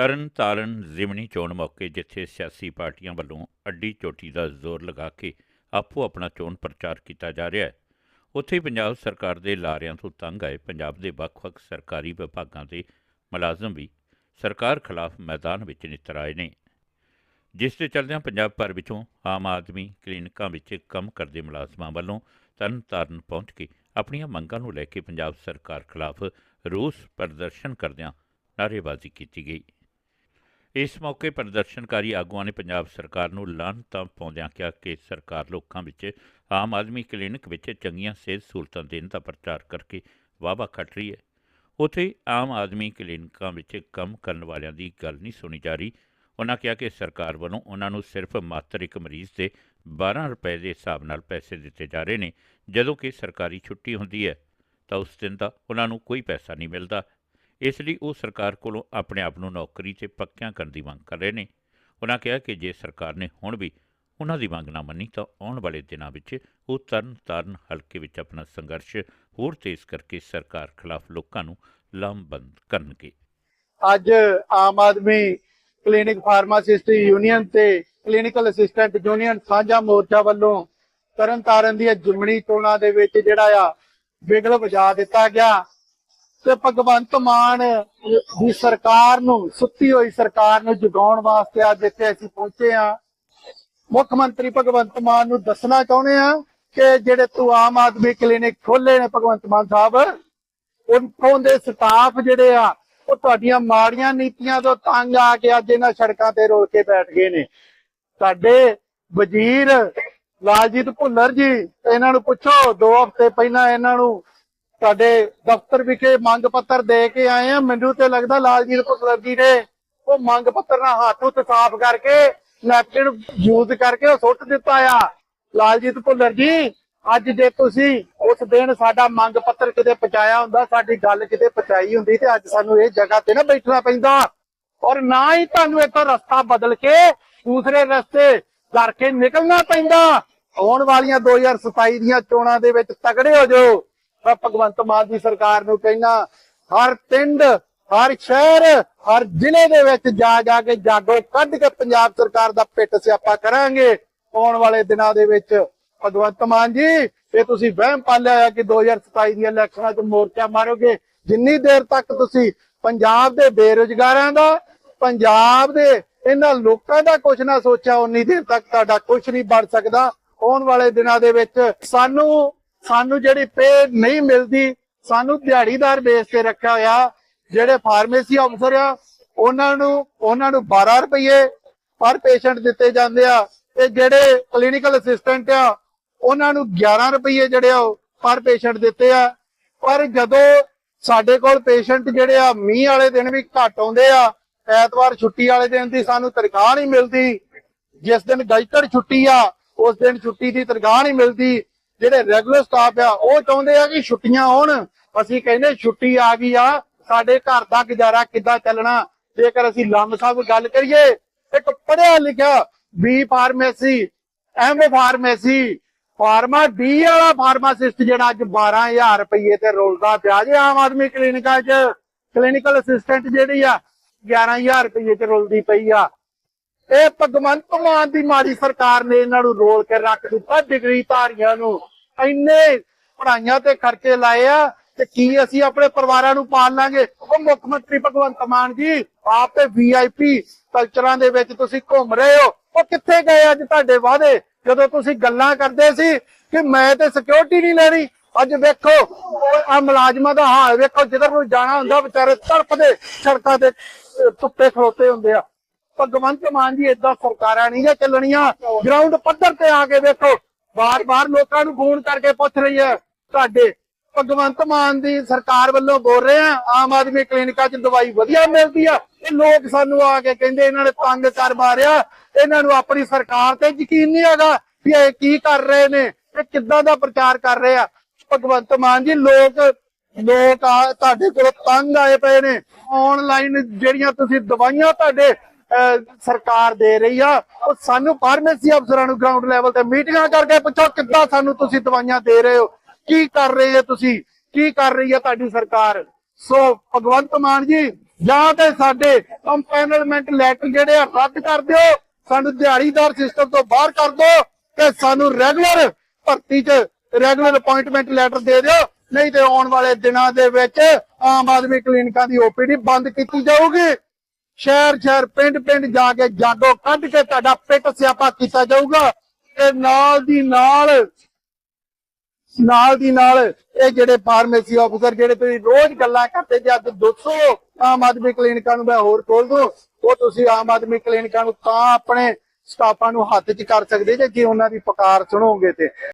ਤਰਨ ਤਾਰਨ ਜ਼ਿਮਨੀ ਚੋਣ ਮੌਕੇ ਜਿੱਥੇ ਸਿਆਸੀ ਪਾਰਟੀਆਂ ਵੱਲੋਂ ਅੱਡੀ ਚੋਟੀ ਦਾ ਜ਼ੋਰ ਲਗਾ ਕੇ ਆਪੋ ਆਪਣਾ ਚੋਣ ਪ੍ਰਚਾਰ ਕੀਤਾ ਜਾ ਰਿਹਾ ਹੈ। ਉੱਥੇ ਪੰਜਾਬ ਸਰਕਾਰ ਦੇ ਲਾਰਿਆਂ ਤੋਂ ਤੰਗ ਆਏ ਪੰਜਾਬ ਦੇ ਵੱਖ-ਵੱਖ ਸਰਕਾਰੀ ਵਿਭਾਗਾਂ ਦੇ ਮੁਲਾਜ਼ਮ ਵੀ ਸਰਕਾਰ ਖਿਲਾਫ ਮੈਦਾਨ ਵਿੱਚ ਨਿੱਤਰ ਆਏ ਨੇ। ਜਿਸ ਦੇ ਚੱਲਦਿਆਂ ਪੰਜਾਬ ਭਰ ਵਿੱਚੋਂ ਆਮ ਆਦਮੀ ਕਲੀਨਿਕਾਂ ਵਿੱਚ ਕੰਮ ਕਰਦੇ ਮੁਲਾਜ਼ਮਾਂ ਵੱਲੋਂ ਤਰਨਤਾਰਨ ਪਹੁੰਚ ਕੇ ਆਪਣੀਆਂ ਮੰਗਾਂ ਨੂੰ ਲੈ ਕੇ ਪੰਜਾਬ ਸਰਕਾਰ ਖਿਲਾਫ ਰੋਸ ਪ੍ਰਦਰਸ਼ਨ ਕਰਦਿਆਂ ਨਾਅਰੇਬਾਜ਼ੀ ਕੀਤੀ ਗਈ। ਇਸ ਮੌਕੇ ਪ੍ਰਦਰਸ਼ਨਕਾਰੀ ਆਗੂਆਂ ਨੇ ਪੰਜਾਬ ਸਰਕਾਰ ਨੂੰ ਲਾਹਨਤਾਂ ਪਾਉਂਦਿਆਂ ਕਿਹਾ ਕਿ ਸਰਕਾਰ ਲੋਕਾਂ ਵਿੱਚ, ਆਮ ਆਦਮੀ ਕਲੀਨਿਕ ਵਿੱਚ ਚੰਗੀਆਂ ਸਿਹਤ ਸਹੂਲਤਾਂ ਦੇਣ ਦਾ ਪ੍ਰਚਾਰ ਕਰਕੇ ਵਾਅਵਾ ਖੱਟ ਰਹੀ ਹੈ। ਉੱਥੇ ਆਮ ਆਦਮੀ ਕਲੀਨਿਕਾਂ ਵਿੱਚ ਕੰਮ ਕਰਨ ਵਾਲਿਆਂ ਦੀ ਗੱਲ ਨਹੀਂ ਸੁਣੀ ਜਾ ਰਹੀ। ਉਹਨਾਂ ਕਿਹਾ ਕਿ ਸਰਕਾਰ ਵੱਲੋਂ ਉਹਨਾਂ ਨੂੰ ਸਿਰਫ ਮਾਤਰ ਇੱਕ ਮਰੀਜ਼ ਦੇ 12 ਰੁਪਏ ਦੇ ਹਿਸਾਬ ਨਾਲ ਪੈਸੇ ਦਿੱਤੇ ਜਾ ਰਹੇ ਨੇ। ਜਦੋਂ ਕਿ ਸਰਕਾਰੀ ਛੁੱਟੀ ਹੁੰਦੀ ਹੈ ਤਾਂ ਉਸ ਦਿਨ ਦਾ ਉਹਨਾਂ ਨੂੰ ਕੋਈ ਪੈਸਾ ਨਹੀਂ ਮਿਲਦਾ। ਇਸ ਲਈ ਉਹ ਸਰਕਾਰ ਕੋਲੋਂ ਆਪਣੇ ਆਪ ਨੂੰ ਨੌਕਰੀ ਤੇ ਪੱਕਿਆਂ ਕਰਨ ਦੀ ਮੰਗ ਕਰ ਰਹੇ ਨੇ। ਉਹਨਾਂ ਕਿਹਾ ਕਿ ਜੇ ਸਰਕਾਰ ਨੇ ਹੁਣ ਵੀ ਉਹਨਾਂ ਦੀ ਮੰਗ ਨਾ ਮੰਨੀ ਤਾਂ ਆਉਣ ਵਾਲੇ ਦਿਨਾਂ ਵਿੱਚ ਉਹ ਤਰਨ ਤਾਰਨ ਹਲਕੇ ਵਿੱਚ ਆਪਣਾ ਸੰਘਰਸ਼ ਹੋਰ ਤੇਜ਼ ਕਰਕੇ ਸਰਕਾਰ ਖਿਲਾਫ ਲੋਕਾਂ ਨੂੰ ਲਾਮਬੰਦ ਕਰਨਗੇ। ਅੱਜ Aam Aadmi clinic pharmacist union ਤੇ ਕਲੀਨਿਕਲ ਅਸਿਸਟੈਂਟ ਯੂਨੀਅਨ ਸਾਂਝਾ ਮੋਰਚਾ ਵੱਲੋਂ ਤਰਨਤਾਰਨ ਦੀਆਂ ਜੁਮਣੀ ਚੋਣਾਂ ਦੇ ਵਿੱਚ ਜਿਹੜਾ ਆ ਵਿਗਲ ਵਜਾ ਦਿੱਤਾ ਗਿਆ। ਤੇ ਭਗਵੰਤ ਮਾਨ ਦੀ ਸਰਕਾਰ ਨੂੰ, ਸੁੱਤੀ ਹੋਈ ਸਰਕਾਰ ਨੂੰ ਜਗਾਉਣ ਵਾਸਤੇ ਅੱਜ ਇੱਥੇ ਅਸੀਂ ਪਹੁੰਚੇ ਆ ਮੁੱਖ ਮੰਤਰੀ ਭਗਵੰਤ ਮਾਨ ਨੂੰ ਦੱਸਣਾ ਚਾਹੁੰਦੇ ਆ ਕਿ ਜਿਹੜੇ ਤੂੰ ਆਮ ਆਦਮੀ ਕਲੀਨਿਕ ਖੋਲੇ ਨੇ ਭਗਵੰਤ ਮਾਨ ਸਾਹਿਬ, ਉੱਥੋਂ ਦੇ ਸਟਾਫ ਜਿਹੜੇ ਆ, ਉਹ ਤੁਹਾਡੀਆਂ ਮਾੜੀਆਂ ਨੀਤੀਆਂ ਤੋਂ ਤੰਗ ਆ ਕੇ ਅੱਜ ਇਹਨਾਂ ਸੜਕਾਂ ਤੇ ਰੋਲ ਕੇ ਬੈਠ ਗਏ ਨੇ। ਸਾਡੇ ਵਜ਼ੀਰ ਲਾਲਜੀਤ ਭੁੱਲਰ ਜੀ, ਇਹਨਾਂ ਨੂੰ ਪੁੱਛੋ, ਦੋ ਹਫ਼ਤੇ ਪਹਿਲਾਂ ਇਹਨਾਂ ਨੂੰ ਤੁਹਾਡੇ ਦਫ਼ਤਰ ਵਿਖੇ ਮੰਗ ਪੱਤਰ ਦੇ ਕੇ ਆਏ ਆ। ਮੈਨੂੰ ਤੇ ਲੱਗਦਾ ਲਾਲਜੀਤ ਭੁੱਲਰ ਜੀ ਨੇ ਉਹ ਮੰਗ ਪੱਤਰ ਨਾਲ ਹੱਥ ਉੱਤੇ ਸਾਫ਼ ਕਰਕੇ ਨੈਪਕਿਨ ਯੂਜ਼ ਕਰਕੇ ਉਹ ਸੁੱਟ ਦਿੱਤਾ ਆ। ਲਾਲਜੀਤ ਭੁੱਲਰ ਜੀ, ਅੱਜ ਜੇ ਤੁਸੀਂ ਉਸ ਦਿਨ ਸਾਡਾ ਮੰਗ ਪੱਤਰ ਕਿਤੇ ਪਹੁੰਚਾਇਆ ਹੁੰਦਾ, ਸਾਡੀ ਗੱਲ ਕਿਤੇ ਪਹੁੰਚਾਈ ਹੁੰਦੀ ਤੇ ਅੱਜ ਸਾਨੂੰ ਇਹ ਜਗ੍ਹਾ ਤੇ ਨਾ ਬੈਠਣਾ ਪੈਂਦਾ। ਔਰ ਨਾ ਹੀ ਤੁਹਾਨੂੰ ਇੱਥੋਂ ਰਸਤਾ ਬਦਲ ਕੇ ਦੂਸਰੇ ਰਸਤੇ ਕਰਕੇ ਨਿਕਲਣਾ ਪੈਂਦਾ। ਆਉਣ ਵਾਲੀਆਂ 2027 ਦੀਆਂ ਚੋਣਾਂ ਦੇ ਵਿੱਚ ਤਗੜੇ ਹੋ ਜਾਓ। ਮੈਂ ਭਗਵੰਤ ਮਾਨ ਦੀ ਸਰਕਾਰ ਨੂੰ ਕਹਿਣਾ ਹਰ ਪਿੰਡ, ਹਰ ਸ਼ਹਿਰ, ਹਰ ਜ਼ਿਲ੍ਹੇ ਦੇ ਵਿੱਚ ਜਾ ਜਾ ਕੇ ਜਾਗੋ ਕੱਢ ਕੇ ਪੰਜਾਬ ਸਰਕਾਰ ਦਾ ਪਿੱਟ ਸਿਆਪਾ ਕਰਾਂਗੇ। ਆਉਣ ਵਾਲੇ ਦਿਨਾਂ ਦੇ ਵਿੱਚ, ਭਗਵੰਤ ਮਾਨ ਜੀ, ਇਹ ਤੁਸੀਂ ਵਹਿਮ ਪਾਲਿਆ ਆ ਕਿ 2027 ਦੀਆਂ ਇਲੈਕਸ਼ਨਾਂ 'ਚ ਮੋਰਚਾ ਮਾਰੋਗੇ। ਜਿੰਨੀ ਦੇਰ ਤੱਕ ਤੁਸੀਂ ਪੰਜਾਬ ਦੇ ਬੇਰੁਜ਼ਗਾਰਾਂ ਦਾ, ਪੰਜਾਬ ਦੇ ਇਹਨਾਂ ਲੋਕਾਂ ਦਾ ਕੁਝ ਨਾ ਸੋਚਿਆ, ਉਨੀ ਦੇਰ ਤੱਕ ਤੁਹਾਡਾ ਕੁਝ ਨਹੀਂ ਬਣ ਸਕਦਾ। ਆਉਣ ਵਾਲੇ ਦਿਨਾਂ ਦੇ ਵਿੱਚ ਸਾਨੂੰ ਸਾਨੂੰ ਜਿਹੜੀ ਪੇ ਨਹੀਂ ਮਿਲਦੀ, ਸਾਨੂੰ ਦਿਹਾੜੀਦਾਰ ਬੇਸ ਤੇ ਰੱਖਿਆ ਹੋਇਆ, ਜਿਹੜੇ ਫਾਰਮੇਸੀ ਅਫਸਰ ਆ, ਉਹਨਾਂ ਨੂੰ ਉਹਨਾਂ ਨੂੰ 12 ਰੁਪਏ ਪਰ ਪੇਸ਼ੈਂਟ ਦਿੱਤੇ ਜਾਂਦੇ ਆ। ਤੇ ਜਿਹੜੇ ਕਲੀਨਿਕਲ ਅਸਿਸਟੈਂਟ ਆ, ਉਹਨਾਂ ਨੂੰ 11 ਰੁਪਏ ਜਿਹੜੇ ਆ ਪਰ ਪੇਸ਼ੈਂਟ ਦਿੱਤੇ ਆ। ਪਰ ਜਦੋਂ ਸਾਡੇ ਕੋਲ ਪੇਸ਼ੈਂਟ ਜਿਹੜੇ ਆ, ਮੀਂਹ ਵਾਲੇ ਦਿਨ ਵੀ ਘੱਟ ਆਉਂਦੇ ਆ, ਐਤਵਾਰ ਛੁੱਟੀ ਵਾਲੇ ਦਿਨ ਦੀ ਸਾਨੂੰ ਤਨਖਾਹ ਨਹੀਂ ਮਿਲਦੀ। ਜਿਸ ਦਿਨ ਗਜਟਰ ਛੁੱਟੀ ਆ, ਉਸ ਦਿਨ ਛੁੱਟੀ ਦੀ ਤਨਖਾਹ ਨਹੀਂ ਮਿਲਦੀ। ਜਿਹੜੇ ਰੈਗੂਲਰ ਸਟਾਫ ਆ, ਉਹ ਚਾਹੁੰਦੇ ਆ ਕਿ ਛੁੱਟੀਆਂ ਹੋਣ। ਅਸੀਂ ਕਹਿੰਦੇ ਛੁੱਟੀ ਆ ਗਈ ਆ, ਸਾਡੇ ਘਰ ਦਾ ਗੁਜ਼ਾਰਾ ਕਿੱਦਾਂ ਚੱਲਣਾ? ਜੇਕਰ ਅਸੀਂ ਲੰਮ ਸਾਹਿਬ ਗੱਲ ਕਰੀਏ, ਇੱਕ ਪੜਿਆ ਲਿਖਿਆ B pharmacy M pharmacy pharma D ਵਾਲਾ ਫਾਰਮਾਸਿਸਟ ਜਿਹੜਾ ਅੱਜ 12000 ਰੁਪਏ ਤੇ ਰੋਲਦਾ ਪਿਆ ਜੇ ਆਮ ਆਦਮੀ ਕਲੀਨਿਕਾਂ 'ਚ। ਕਲੀਨਿਕਲ ਅਸਿਸਟੈਂਟ ਜਿਹੜੀ ਆ 11000 ਰੁਪਏ ਤੇ ਰੋਲਦੀ ਪਈ ਆ। ਇਹ ਭਗਵੰਤ ਮਾਨ ਦੀ ਮਾੜੀ ਸਰਕਾਰ ਨੇ ਇਹਨਾਂ ਨੂੰ ਰੋਲ ਕੇ ਰੱਖ ਦਿੱਤਾ, ਡਿਗਰੀ ਧਾਰੀਆਂ ਨੂੰ। ਇੰਨੇ ਪੜਾਈਆਂ ਤੇ ਖਰਚੇ ਲਾਏ ਆ ਤੇ ਕੀ ਅਸੀਂ ਆਪਣੇ ਪਰਿਵਾਰਾਂ ਨੂੰ ਪਾਲ ਲਾਂਗੇ? ਉਹ ਮੁੱਖ ਮੰਤਰੀ ਭਗਵੰਤ ਮਾਨ ਜੀ, ਆਪ ਤੇ ਵੀਆਈਪੀ ਕਲਚਰਾਂ ਦੇ ਵਿੱਚ ਤੁਸੀਂ ਘੁੰਮ ਰਹੇ ਹੋ। ਉਹ ਕਿੱਥੇ ਗਏ ਅੱਜ ਤੁਹਾਡੇ ਵਾਅਦੇ? ਜਦੋਂ ਤੁਸੀਂ ਗੱਲਾਂ ਕਰਦੇ ਸੀ ਕਿ ਮੈਂ ਤੇ ਸਿਕਿਉਰਿਟੀ ਨਹੀਂ ਲੈਣੀ, ਅੱਜ ਵੇਖੋ, ਆ ਮੁਲਾਜ਼ਮਾਂ ਦਾ ਹਾਲ ਵੇਖੋ, ਜਿੱਧਰ ਨੂੰ ਜਾਣਾ ਹੁੰਦਾ, ਵਿਚਾਰੇ ਤੜਪਦੇ ਸੜਕਾਂ ਤੇ ਧੁੱਪੇ ਖਲੋਤੇ ਹੁੰਦੇ ਆ। ਭਗਵੰਤ ਮਾਨ ਜੀ, ਏਦਾਂ ਸਰਕਾਰਾਂ ਨਹੀਂ ਗਾ ਚੱਲਣੀਆਂ ਗਰਾਊਂਡ ਪੱਧਰ ਤੇ ਆ ਕੇ ਵੇਖੋ ਬਾਰ-ਬਾਰ ਲੋਕਾਂ ਨੂੰ ਫੋਨ ਕਰਕੇ ਪੁੱਛ ਰਹੀ ਹੈ। ਤੁਹਾਡੇ ਭਗਵੰਤ ਮਾਨ ਦੀ ਸਰਕਾਰ ਵੱਲੋਂ ਬੋਲ ਰਹੇ ਆ ਆਮ ਆਦਮੀ ਕਲੀਨਿਕਾਂ 'ਚ ਦਵਾਈ ਵਧੀਆ ਮਿਲਦੀ ਆ। ਇਹ ਲੋਕ ਸਾਨੂੰ ਆ ਕੇ ਕਹਿੰਦੇ, ਇਹਨਾਂ ਨੇ ਤੰਗ ਕਰ ਮਾਰਿਆ। ਇਹਨਾਂ ਨੂੰ ਆਪਣੀ ਸਰਕਾਰ ਤੇ ਯਕੀਨ ਨਹੀਂ ਹੈਗਾ ਵੀ ਇਹ ਕੀ ਕਰ ਰਹੇ ਨੇ ਇਹ ਕਿੱਦਾਂ ਦਾ ਪ੍ਰਚਾਰ ਕਰ ਰਹੇ ਆ। ਭਗਵੰਤ ਮਾਨ ਜੀ, ਲੋਕ ਲੋਕ ਆ, ਤੁਹਾਡੇ ਕੋਲ ਤੰਗ ਆਏ ਪਏ ਨੇ। ਆਨਲਾਈਨ ਜਿਹੜੀਆਂ ਤੁਸੀਂ ਦਵਾਈਆਂ ਤੁਹਾਡੇ ਸਰਕਾਰ ਦੇ ਰਹੀ ਆ। ਉਹ ਸਾਨੂੰ ਫਾਰਮੇਸੀ ਅਫਸਰਾਂ ਨੂੰ ਗਰਾਊਂਡ ਲੈਵਲ ਤੇ ਮੀਟਿੰਗਾਂ ਕਰਕੇ ਪੁੱਛੋ ਕਿੱਦਾਂ ਸਾਨੂੰ ਤੁਸੀਂ ਦਵਾਈਆਂ ਦੇ ਰਹੇ ਹੋ। ਕੀ ਕਰ ਰਹੇ ਹੋ ਤੁਸੀਂ? ਕੀ ਕਰ ਰਹੀ ਹੈ ਤੁਹਾਡੀ ਸਰਕਾਰ? ਸੋ ਭਗਵੰਤ ਮਾਨ ਜੀ, ਜਾਂ ਤੇ ਸਾਡੇ ਕੰਪੈਨਲਮੈਂਟ ਲੈਟਰ ਜਿਹੜੇ ਆ ਰੱਦ ਕਰ ਦਿਓ। ਸਾਨੂੰ ਦਿਹਾੜੀਦਾਰ ਸਿਸਟਮ ਤੋਂ ਬਾਹਰ ਕਰ ਦਿਓ ਤੇ ਸਾਨੂੰ ਰੈਗੂਲਰ ਭਰਤੀ 'ਚ ਰੈਗੂਲਰ ਅਪਾਇੰਟਮੈਂਟ ਲੈਟਰ ਦੇ ਦਿਓ। ਨਹੀਂ ਤੇ ਆਉਣ ਵਾਲੇ ਦਿਨਾਂ ਦੇ ਵਿੱਚ ਆਮ ਆਦਮੀ ਕਲੀਨਿਕਾਂ ਦੀ ਓਪੀਡੀ ਬੰਦ ਕੀਤੀ ਜਾਊਗੀ। ਸ਼ਹਿਰ ਸ਼ਹਿਰ ਪਿੰਡ ਪਿੰਡ ਜਾ ਕੇ ਜਾਗੋ ਕੱਢ ਕੇ ਤੁਹਾਡਾ ਪਿੱਟ ਸਿਆਪਾ ਕੀਤਾ ਜਾਊਗਾ। ਤੇ ਨਾਲ ਦੀ ਨਾਲ ਨਾਲ ਦੀ ਨਾਲ ਇਹ ਜਿਹੜੇ ਫਾਰਮੇਸੀ ਆਫੀਸਰ ਜਿਹੜੇ ਤੁਸੀਂ ਰੋਜ਼ ਗੱਲਾਂ ਕਰਦੇ ਜੇ, ਅੱਜ 200 ਆਮ ਆਦਮੀ ਕਲੀਨਿਕਾਂ ਨੂੰ ਮੈਂ ਹੋਰ ਖੋਲ ਦੂੰ, ਉਹ ਤੁਸੀਂ ਆਮ ਆਦਮੀ ਕਲੀਨਿਕਾਂ ਨੂੰ ਤਾਂ ਆਪਣੇ ਸਟਾਫਾਂ ਨੂੰ ਹੱਥ 'ਚ ਕਰ ਸਕਦੇ ਜੇ ਜੇ ਉਹਨਾਂ ਦੀ ਪੁਕਾਰ ਸੁਣੋਗੇ ਤੇ।